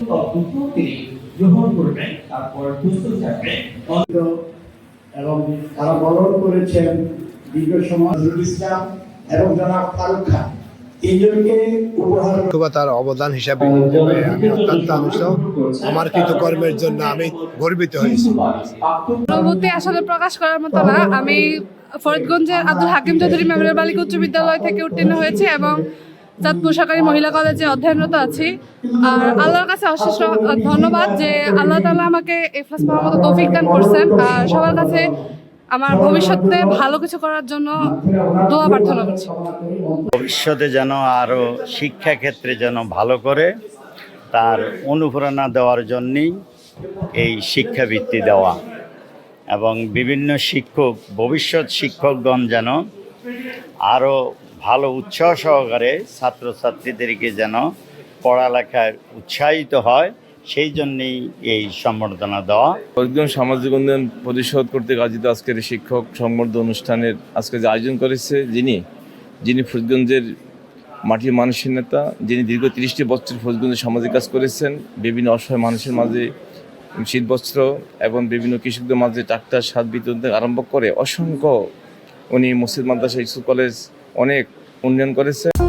তদন্ত তিনি গ্রহণ করবেন তারপর প্রস্তুত থাকবেন। এবং তারা বরণ করেছেন দীর্ঘ সময় নজরুল ইসলাম এবং জনাব ফারুক খান। তিনজনকে উপহার বা তার অবদান হিসাবে আমি অত্যন্ত আনন্দিত। আমার কৃতকর্মের জন্য আমি গর্বিত হয়েছি। অনুভূতি আসলে প্রকাশ করার মতো না আমি ফরিদগঞ্জের আব্দুল হাকিম চৌধুরী মেমোরিয়াল বালিকা উচ্চ বিদ্যালয় থেকে উত্তীর্ণ হয়েছে এবং চাঁদপুর সরকারি মহিলা কলেজে অধ্যয়নরত আছি। আর আল্লাহর কাছে অশেষ ধন্যবাদ যে আল্লাহ তালা আমাকে এ প্লাস পাওয়ার মতো তৌফিক দান করছেন। আর সবার কাছে আমার ভবিষ্যতে ভালো কিছু করার জন্য দোয়া প্রার্থনা করছি। ভবিষ্যতে যেন আরও শিক্ষাক্ষেত্রে যেন ভালো করে তার অনুপ্রেরণা দেওয়ার জন্যই এই শিক্ষাবৃত্তি দেওয়া এবং বিভিন্ন শিক্ষক, ভবিষ্যৎ শিক্ষকগণ যেন আরও ভালো উৎসাহ সহকারে ছাত্রছাত্রীদেরকে যেন পড়ালেখায় উৎসাহিত হয়, সেই জন্যেই এই সম্বর্ধনা দেওয়া। ফরিদগঞ্জ সামাজিক উন্নয়ন পরিষদ কর্তৃক আয়োজিত আজকের শিক্ষক সংবর্ধনা অনুষ্ঠানের আজকে যে আয়োজন করেছে, যিনি যিনি ফরিদগঞ্জের মাটির মানুষের নেতা, যিনি দীর্ঘ তিরিশটি বছর ফরিদগঞ্জে সামাজিক কাজ করেছেন, বিভিন্ন অসহায় মানুষের মাঝে শীতবস্ত্র এবং বিভিন্ন কৃষকদের মাঝে ট্রাক্টর সাত বিতরণ আরম্ভ করে অসংখ্য উনি মসজিদ, মাদ্রাসা, স্কুল, কলেজ অনেক উন্নয়ন করেছে।